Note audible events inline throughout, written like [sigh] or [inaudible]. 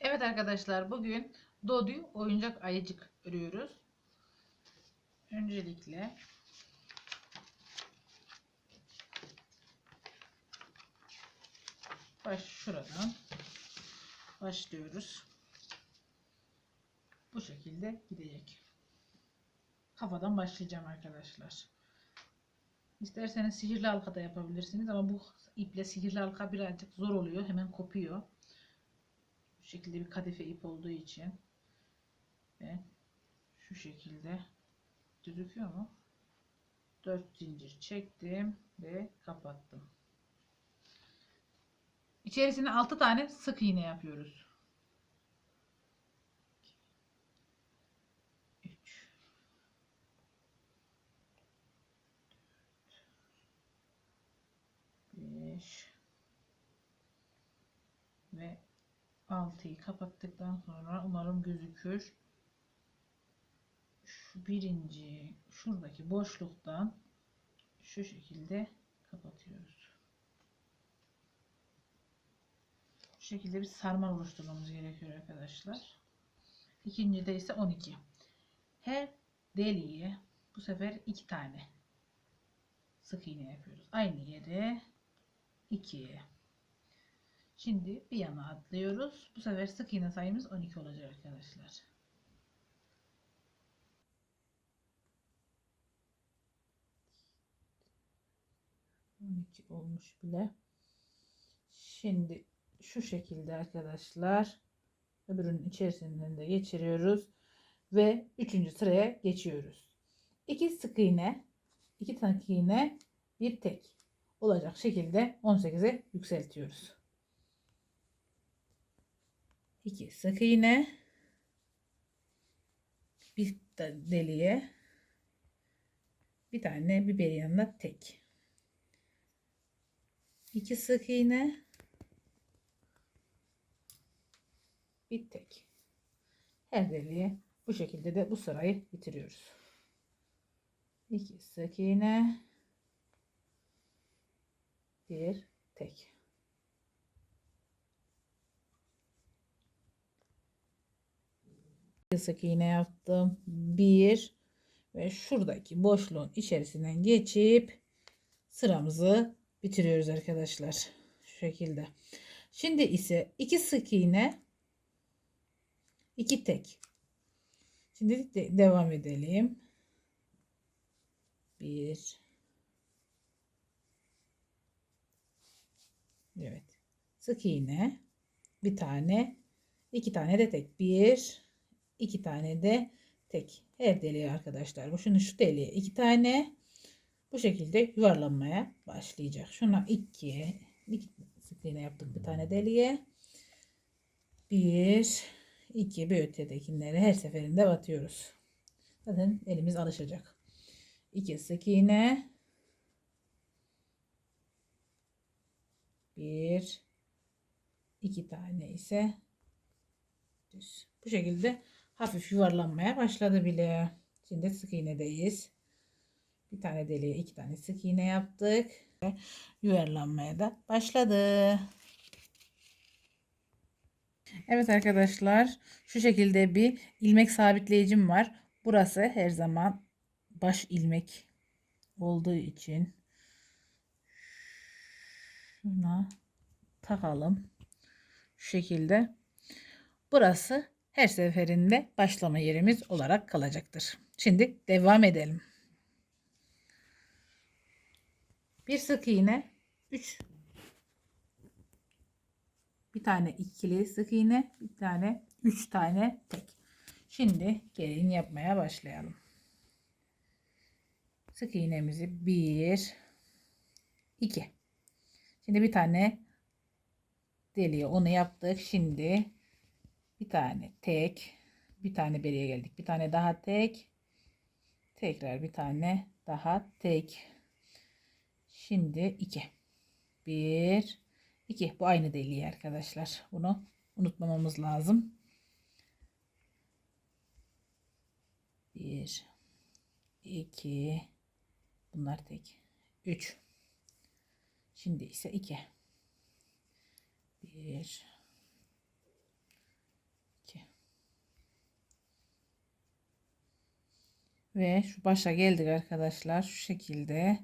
Evet arkadaşlar bugün Dodi oyuncak ayıcık örüyoruz. Öncelikle baş şuradan başlıyoruz. Bu şekilde gidecek. Kafadan başlayacağım arkadaşlar. İsterseniz sihirli halka da yapabilirsiniz ama bu iple sihirli halka birazcık zor oluyor. Hemen kopuyor. Şekilde bir kadife ip olduğu için ve şu şekilde gözüküyor mu? 4 zincir çektim ve kapattım. İçerisine 6 tane sık iğne yapıyoruz. 3 5 ve 6'yı kapattıktan sonra umarım gözükür. Şu birinci şuradaki boşluktan şu şekilde kapatıyoruz. Bu şekilde bir sarmal oluşturmamız gerekiyor arkadaşlar. İkincide ise 12. Her deliğe bu sefer iki tane sık iğne yapıyoruz. Aynı yere 2 Şimdi bir yana atlıyoruz. Bu sefer sık iğne sayımız 12 olacak arkadaşlar. olmuş bile. Şimdi şu şekilde arkadaşlar öbürünün içerisinden de geçiriyoruz ve üçüncü sıraya geçiyoruz. İki sık iğne, iki tane iğne, bir tek olacak şekilde 18'e yükseltiyoruz. 2 sık iğne bir de- deliğe bir tane biber yanına tek. 2 sık iğne bir tek. Her deliğe bu şekilde de bu sırayı bitiriyoruz. 2 sık iğne bir tek sık iğne yaptım. Bir ve şuradaki boşluğun içerisinden geçip sıramızı bitiriyoruz arkadaşlar. Şu şekilde. Şimdi ise iki sık iğne iki tek. Şimdi de devam edelim. Bir Evet. Sık iğne bir tane iki tane de tek. Bir iki tane de tek. Her deliğe arkadaşlar. Bu şunu şu deliğe iki tane bu şekilde yuvarlanmaya başlayacak. Şuna iki, iki sık iğne yaptık bir tane deliğe. Bir, iki bir ötedekileri her seferinde batıyoruz. Zaten elimiz alışacak. İki sık iğne. Bir, iki tane ise düz. Bu şekilde hafif yuvarlanmaya başladı bile. Şimdi sık iğnedeyiz. Bir tane deliğe iki tane sık iğne yaptık. Yuvarlanmaya da başladı. Evet arkadaşlar şu şekilde bir ilmek sabitleyicim var. Burası her zaman baş ilmek olduğu için şuna takalım. Şu şekilde. Burası her seferinde başlama yerimiz olarak kalacaktır. Şimdi devam edelim. Bir sık iğne, 3 bir tane ikili sık iğne, bir tane 3 tane tek. Şimdi gelin yapmaya başlayalım. Sık iğnemizi 1 2 Şimdi bir tane deliğe onu yaptık. Şimdi bir tane tek bir tane beriye geldik. Bir tane daha tek tekrar bir tane daha tek. Şimdi iki. Bir iki. Bu aynı deliği arkadaşlar. Bunu unutmamamız lazım. Bir iki. Bunlar tek. Üç. Şimdi ise iki. Bir Ve şu başa geldik arkadaşlar. Şu şekilde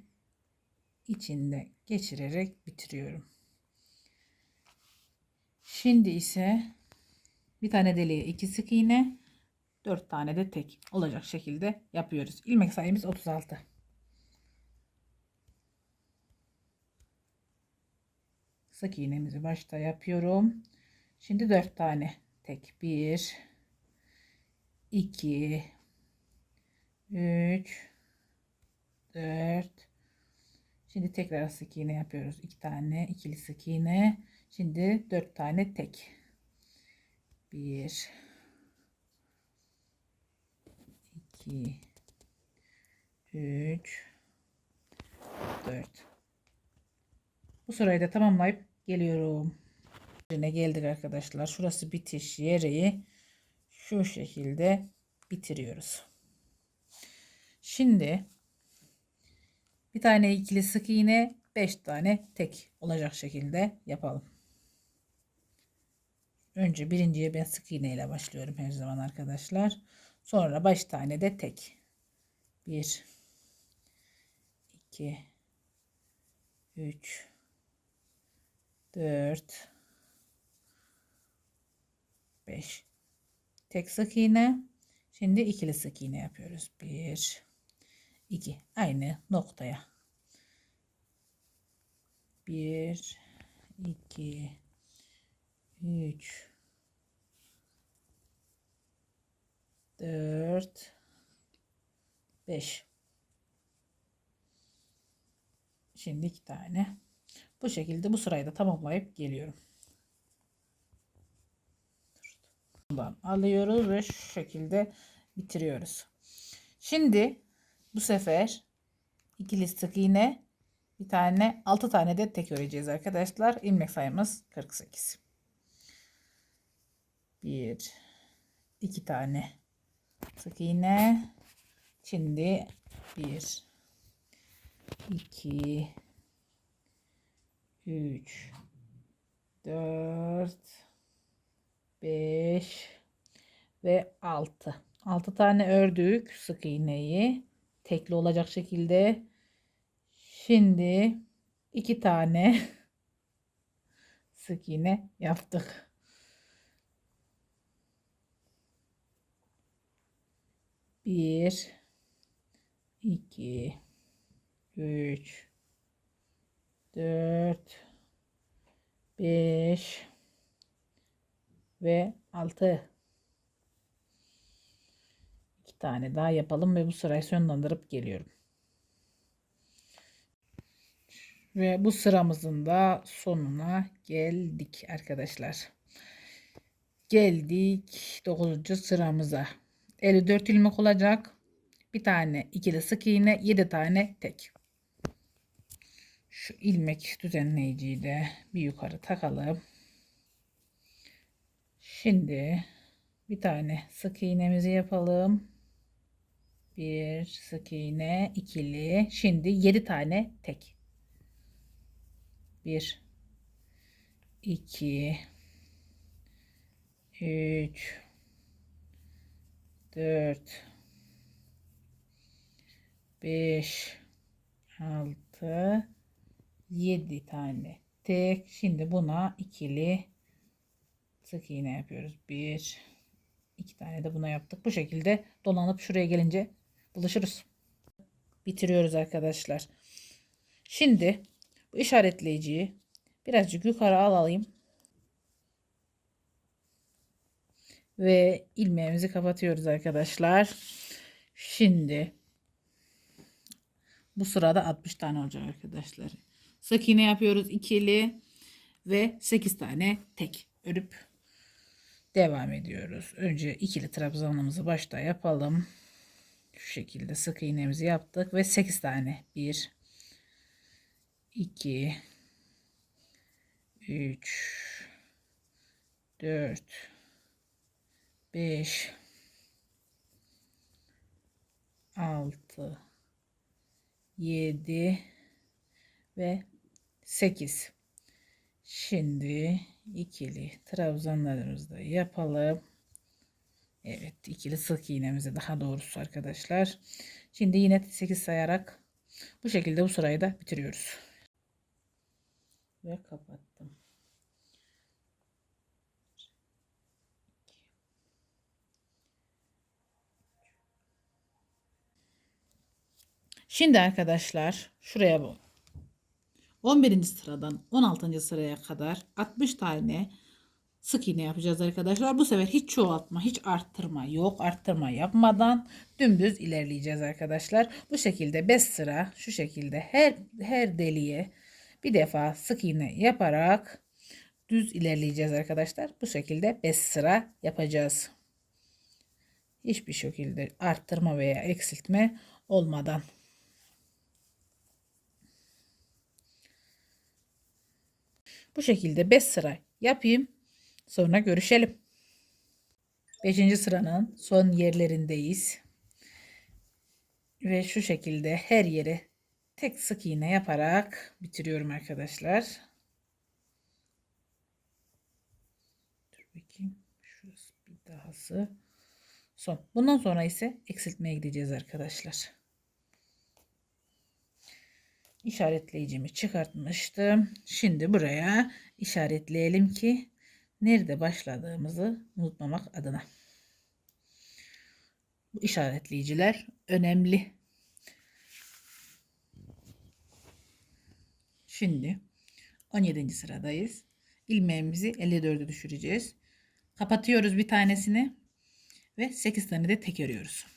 içinde geçirerek bitiriyorum. Şimdi ise bir tane deliğe iki sık iğne, dört tane de tek olacak şekilde yapıyoruz. İlmek sayımız 36. Sık iğnemizi başta yapıyorum. Şimdi dört tane tek. Bir, iki, üç, dört. Şimdi tekrar sık iğne yapıyoruz. iki tane ikili sık iğne. Şimdi dört tane tek. Bir, iki, üç, dört. Bu sırayı da tamamlayıp geliyorum. Yerine geldik arkadaşlar. Şurası bitiş yeri. Şu şekilde bitiriyoruz. Şimdi bir tane ikili sık iğne, 5 tane tek olacak şekilde yapalım. Önce birinciye ben sık iğne ile başlıyorum her zaman arkadaşlar. Sonra 5 tane de tek. 1 2 3 4 5 tek sık iğne şimdi ikili sık iğne yapıyoruz 1 2 aynı noktaya. 1 2 3 4 5 şimdi iki tane. Bu şekilde bu sırayı da tamamlayıp geliyorum. Buradan alıyoruz ve şu şekilde bitiriyoruz. Şimdi bu sefer ikili sık iğne bir tane 6 tane de tek öreceğiz arkadaşlar. İlmek sayımız 48. 1 2 tane sık iğne. Şimdi 1 2 3 4 5 ve 6. 6 tane ördük sık iğneyi tekli olacak şekilde. Şimdi 2 tane [laughs] sık iğne yaptık. Bir, iki, üç, dört, beş, ve 6 2 tane daha yapalım ve bu sırayı sonlandırıp geliyorum. Ve bu sıramızın da sonuna geldik arkadaşlar. Geldik 9. sıramıza. 54 ilmek olacak. Bir tane ikili sık iğne, 7 tane tek. Şu ilmek düzenleyiciyi de bir yukarı takalım. Şimdi bir tane sık iğnemizi yapalım. Bir sık iğne ikili. Şimdi 7 tane tek. 1 2 3 4 5 6 7 tane tek. Şimdi buna ikili sık iğne yapıyoruz. Bir, iki tane de buna yaptık. Bu şekilde dolanıp şuraya gelince buluşuruz. Bitiriyoruz arkadaşlar. Şimdi bu işaretleyiciyi birazcık yukarı alalım. Ve ilmeğimizi kapatıyoruz arkadaşlar. Şimdi bu sırada 60 tane olacak arkadaşlar. Sık iğne yapıyoruz ikili ve 8 tane tek örüp devam ediyoruz. Önce ikili trabzanımızı başta yapalım. Şu şekilde sık iğnemizi yaptık ve 8 tane 1 2 3 4 5 6 7 ve 8 şimdi ikili trabzanlarımızı da yapalım. Evet ikili sık iğnemizi daha doğrusu arkadaşlar. Şimdi yine 8 sayarak bu şekilde bu sırayı da bitiriyoruz. Ve kapattım. Şimdi arkadaşlar şuraya bu. 11. sıradan 16. sıraya kadar 60 tane sık iğne yapacağız arkadaşlar. Bu sefer hiç çoğaltma, hiç arttırma yok. Arttırma yapmadan dümdüz ilerleyeceğiz arkadaşlar. Bu şekilde 5 sıra şu şekilde her her deliğe bir defa sık iğne yaparak düz ilerleyeceğiz arkadaşlar. Bu şekilde 5 sıra yapacağız. Hiçbir şekilde arttırma veya eksiltme olmadan. Bu şekilde 5 sıra yapayım. Sonra görüşelim. 5. sıranın son yerlerindeyiz. Ve şu şekilde her yere tek sık iğne yaparak bitiriyorum arkadaşlar. Dur bakayım. Şurası bir dahası. Son. Bundan sonra ise eksiltmeye gideceğiz arkadaşlar. İşaretleyicimi çıkartmıştım. Şimdi buraya işaretleyelim ki nerede başladığımızı unutmamak adına. Bu işaretleyiciler önemli. Şimdi 17. sıradayız. İlmeğimizi 54'e düşüreceğiz. Kapatıyoruz bir tanesini ve 8 tane de tek örüyoruz.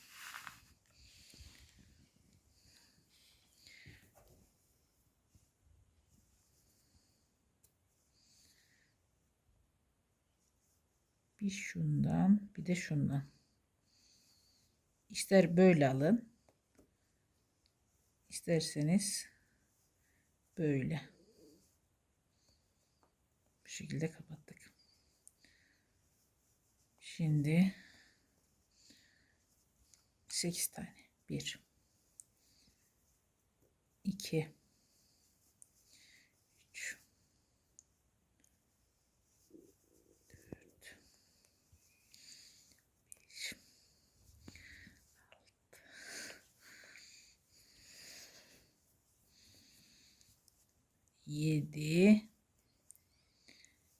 Bir şundan bir de şundan. İster böyle alın. isterseniz böyle. Bu şekilde kapattık. Şimdi 8 tane. 1 2 7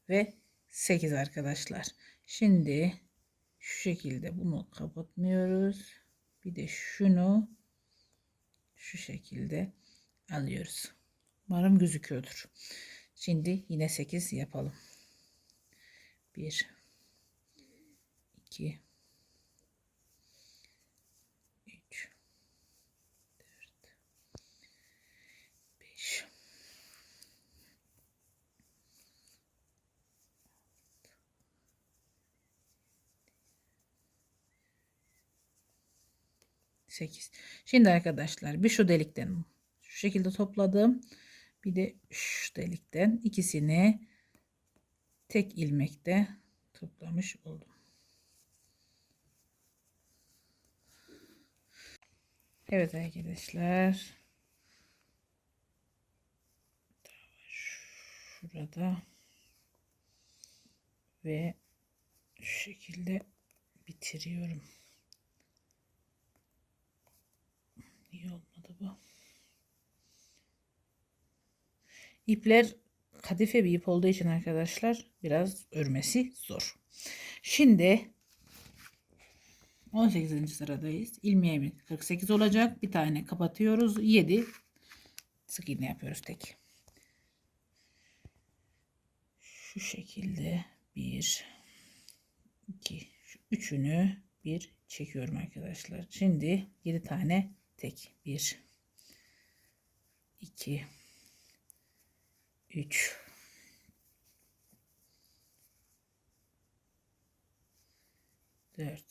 ve 8 arkadaşlar. Şimdi şu şekilde bunu kapatmıyoruz. Bir de şunu şu şekilde alıyoruz. Umarım gözüküyordur. Şimdi yine 8 yapalım. 1 2 3 4 5 8. Şimdi arkadaşlar bir şu delikten şu şekilde topladım. Bir de şu delikten ikisini tek ilmekte toplamış oldum. Evet arkadaşlar. Şurada ve şu şekilde bitiriyorum. Bu. İpler kadife bir ip olduğu için arkadaşlar biraz örmesi zor. Şimdi 18. sıradayız. İlmeğimiz 48 olacak. Bir tane kapatıyoruz. 7 sık iğne yapıyoruz tek. Şu şekilde 1 2 şu üçünü bir çekiyorum arkadaşlar. Şimdi 7 tane tek 1 2 3 4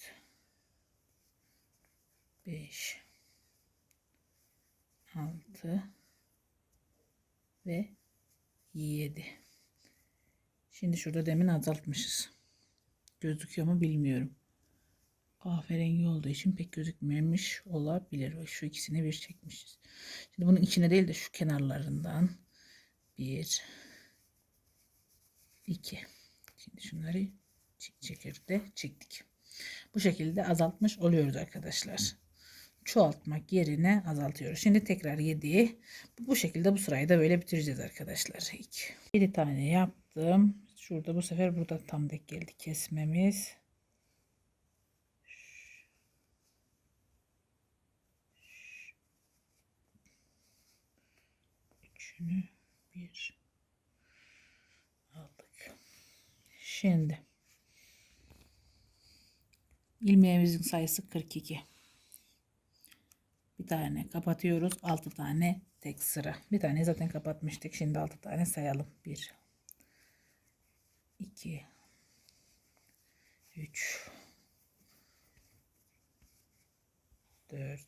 5 6 ve 7 şimdi şurada demin azaltmışız. Gözüküyor mu bilmiyorum kahverengi olduğu için pek gözükmemiş olabilir ve şu ikisini bir çekmişiz şimdi bunun içine değil de şu kenarlarından bir iki şimdi şunları çekirde çektik Bu şekilde azaltmış oluyoruz arkadaşlar. Çoğaltmak yerine azaltıyoruz. Şimdi tekrar 7'yi bu şekilde bu sırayı da böyle bitireceğiz arkadaşlar. 2. 7 tane yaptım. Şurada bu sefer burada tam denk geldi kesmemiz. Üçünü bir aldık. Şimdi ilmeğimizin sayısı 42. Bir tane kapatıyoruz. 6 tane tek sıra. Bir tane zaten kapatmıştık. Şimdi 6 tane sayalım. 1 2 3 4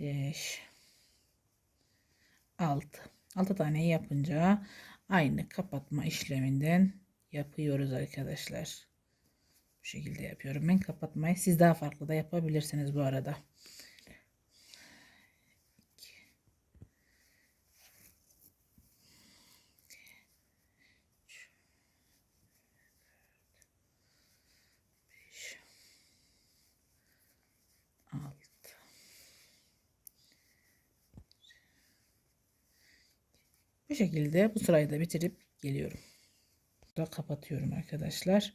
5 6 6 tane yapınca aynı kapatma işleminden yapıyoruz arkadaşlar. Bu şekilde yapıyorum. Ben kapatmayı siz daha farklı da yapabilirsiniz bu arada. Altı. Bu şekilde bu sırayı da bitirip geliyorum. Da kapatıyorum arkadaşlar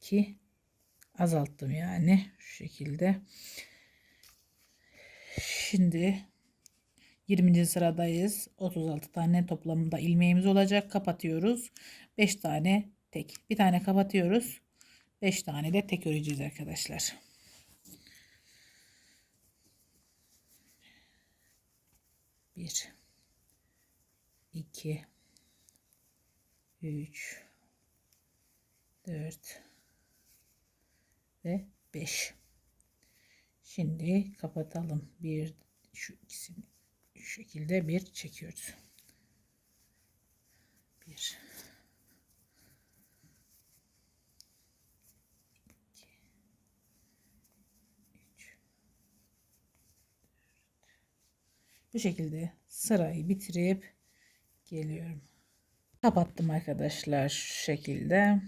ki azalttım yani şu şekilde. Şimdi 20. sıradayız. 36 tane toplamında ilmeğimiz olacak. Kapatıyoruz. 5 tane tek. Bir tane kapatıyoruz. 5 tane de tek öreceğiz arkadaşlar. Bir, iki, üç, dört ve beş. Şimdi kapatalım. Bir, şu ikisini şu şekilde bir çekiyoruz. Bir, iki, üç, Bu şekilde sırayı bitirip geliyorum. Kapattım arkadaşlar şu şekilde.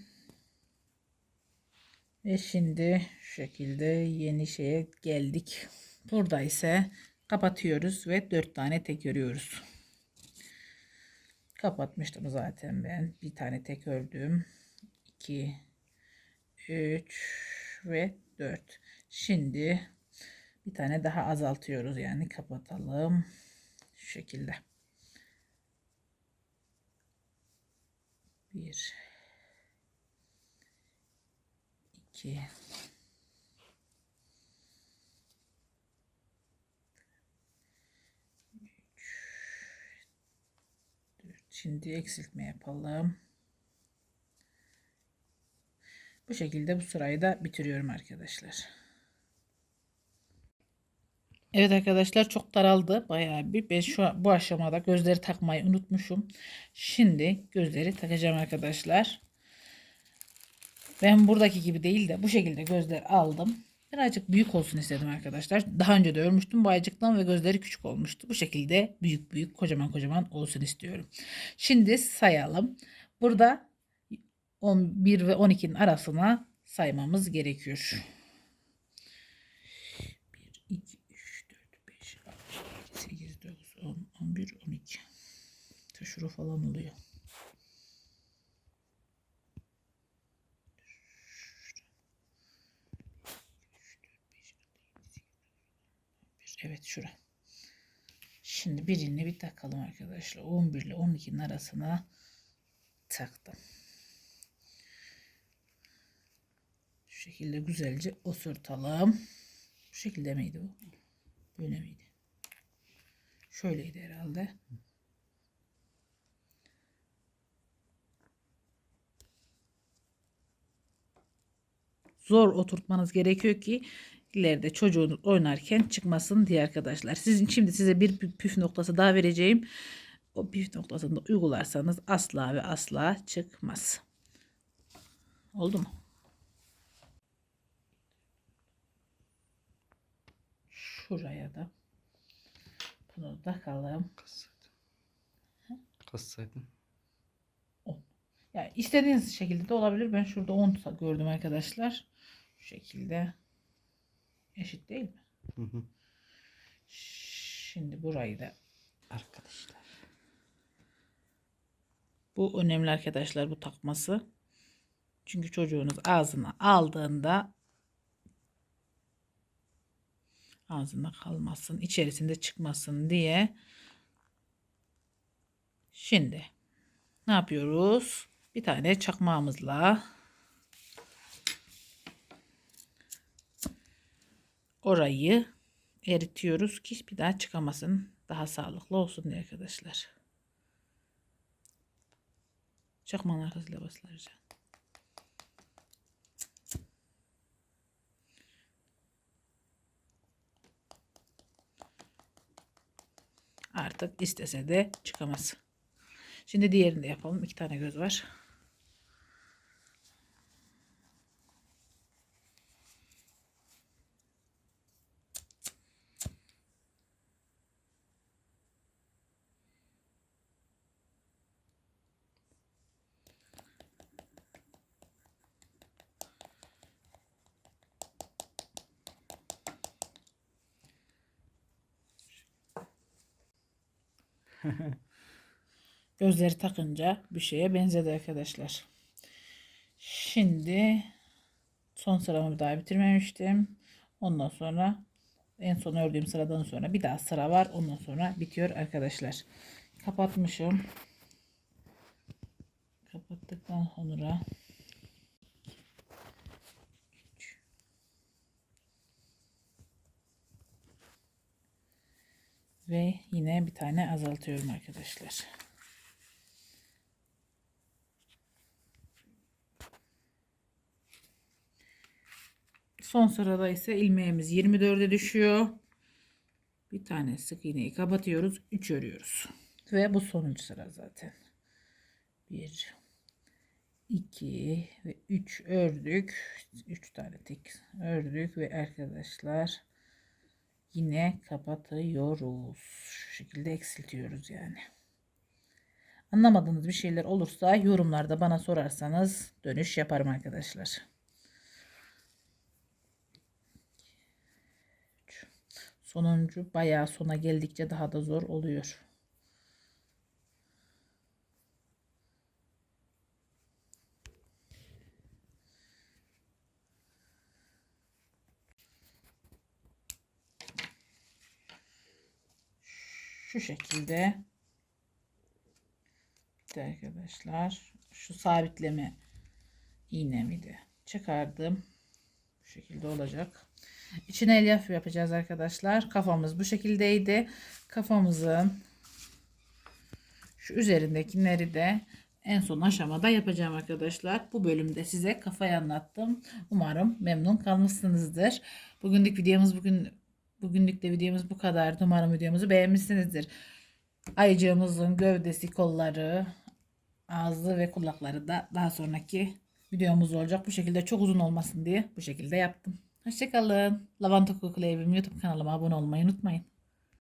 Ve şimdi şu şekilde yeni şeye geldik. Burada ise kapatıyoruz ve 4 tane tek örüyoruz. Kapatmıştım zaten ben. Bir tane tek ördüm. 2 3 ve 4. Şimdi bir tane daha azaltıyoruz yani kapatalım. Şu şekilde. Bir, iki, üç, dört. Şimdi eksiltme yapalım. Bu şekilde bu sırayı da bitiriyorum arkadaşlar. Evet arkadaşlar çok daraldı bayağı bir. Ben şu bu aşamada gözleri takmayı unutmuşum. Şimdi gözleri takacağım arkadaşlar. Ben buradaki gibi değil de bu şekilde gözler aldım. Birazcık büyük olsun istedim arkadaşlar. Daha önce de örmüştüm bu ve gözleri küçük olmuştu. Bu şekilde büyük büyük kocaman kocaman olsun istiyorum. Şimdi sayalım. Burada 11 ve 12'nin arasına saymamız gerekiyor. 1, 2, 3, 4, 5, 6, 8, 9, 10, 11, 12. Taşuru falan oluyor. Evet şura. Şimdi birini bir takalım arkadaşlar. 11 ile 12'nin arasına taktım. Şu şekilde güzelce osurtalım. Bu şekilde miydi bu? Böyle miydi? Şöyleydi herhalde. Zor oturtmanız gerekiyor ki ileride çocuğunuz oynarken çıkmasın diye arkadaşlar. Sizin şimdi size bir püf noktası daha vereceğim. O püf noktasını da uygularsanız asla ve asla çıkmaz. Oldu mu? Şuraya da bunu takalım. Kassaydın. Kassaydın. Yani istediğiniz şekilde de olabilir. Ben şurada 10 gördüm arkadaşlar. Şu şekilde eşit değil mi? Hı hı. Şimdi burayı da arkadaşlar. Bu önemli arkadaşlar bu takması. Çünkü çocuğunuz ağzına aldığında ağzına kalmasın, içerisinde çıkmasın diye. Şimdi ne yapıyoruz? Bir tane çakmağımızla orayı eritiyoruz ki bir daha çıkamasın. Daha sağlıklı olsun diye arkadaşlar. Çakmağın arkasıyla basılacak. Artık istese de çıkamaz. Şimdi diğerini de yapalım. İki tane göz var. [laughs] Gözleri takınca bir şeye benzedi arkadaşlar. Şimdi son sıramı daha bitirmemiştim. Ondan sonra en son ördüğüm sıradan sonra bir daha sıra var. Ondan sonra bitiyor arkadaşlar. Kapatmışım. Kapattıktan sonra ve yine bir tane azaltıyorum arkadaşlar. Son sırada ise ilmeğimiz 24'e düşüyor. Bir tane sık iğneyi kapatıyoruz. 3 örüyoruz. Ve bu sonuncu sıra zaten. 1 2 ve 3 ördük. 3 tane tek ördük ve arkadaşlar yine kapatıyoruz. Şu şekilde eksiltiyoruz yani. Anlamadığınız bir şeyler olursa yorumlarda bana sorarsanız dönüş yaparım arkadaşlar. Sonuncu bayağı sona geldikçe daha da zor oluyor. Şu şekilde de arkadaşlar şu sabitleme iğnemi de çıkardım. Bu şekilde olacak. İçine elyaf yapacağız arkadaşlar. Kafamız bu şekildeydi. Kafamızın şu üzerindekileri de en son aşamada yapacağım arkadaşlar. Bu bölümde size kafayı anlattım. Umarım memnun kalmışsınızdır. Bugünlük videomuz bugün bugünlük de videomuz bu kadar. Umarım videomuzu beğenmişsinizdir. Ayıcığımızın gövdesi, kolları, ağzı ve kulakları da daha sonraki videomuz olacak. Bu şekilde çok uzun olmasın diye bu şekilde yaptım. Hoşçakalın. Lavanta Kokulu Evim YouTube kanalıma abone olmayı unutmayın.